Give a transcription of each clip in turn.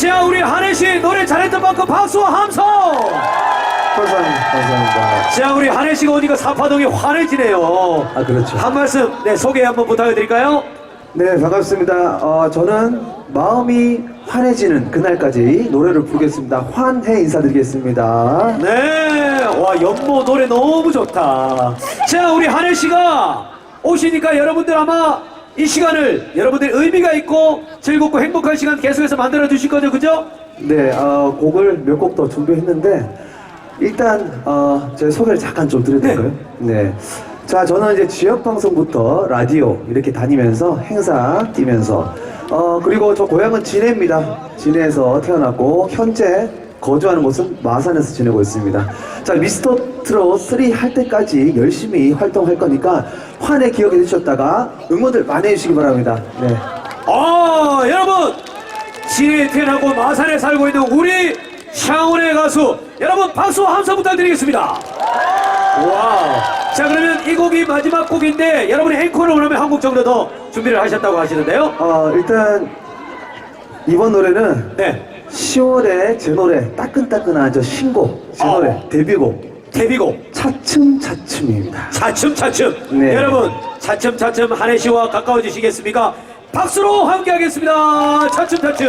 자 우리 한혜 씨 노래 잘했던 만큼 박수와 함성. 감사합니다. 감사합니다. 자 우리 한혜 씨가 오니까 사파동이 환해지네요. 아, 그렇죠. 한 말씀 네 소개 한번 부탁드릴까요? 네, 반갑습니다. 어, 저는 마음이 환해지는 그날까지 노래를 부르겠습니다. 환해 인사드리겠습니다. 네, 와 연모 노래 너무 좋다. 자 우리 한혜 씨가 오시니까 여러분들 아마 이 시간을 여러분들 의미가 있고 즐겁고 행복한 시간 계속해서 만들어 주실 거죠, 그죠? 네, 어, 곡을 몇 곡 더 준비했는데 일단 어, 제 소개를 잠깐 좀 드려도 될까요? 네. 자, 저는 이제 지역 방송부터 라디오 이렇게 다니면서 행사 뛰면서 어 그리고 저 고향은 진해입니다. 진해에서 태어났고 현재 거주하는 곳은 마산에서 지내고 있습니다. 자, 미스터 트롯 3 할 때까지 열심히 활동할 거니까 환에 기억해 주셨다가 응원들 많이 해주시기 바랍니다. 네. 아 여러분 태어나고 마산에 살고 있는 우리 샤운의 가수 여러분 박수와 함성 부탁드리겠습니다 와우 자 그러면 이 곡이 마지막 곡인데 여러분이 앵콜을 원하면 한 곡 정도 더 준비를 하셨다고 하시는데요 어, 일단 이번 노래는 네 10월에 제 노래 따끈따끈한 저 신곡 제 어. 노래 데뷔곡 데뷔곡 차츰차츰입니다. 차츰차츰 네. 여러분 차츰차츰 한혜 씨와 가까워지시겠습니까 박수로 함께 하겠습니다 차츰차츰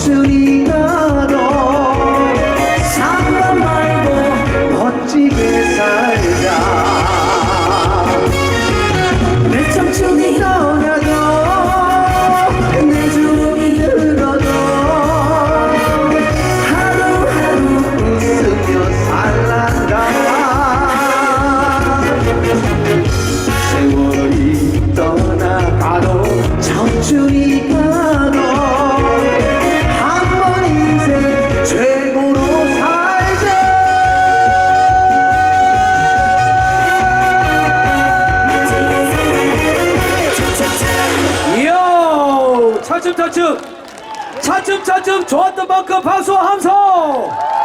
truly 차츰 차츰 차츰 좋았던 만큼 박수와 함성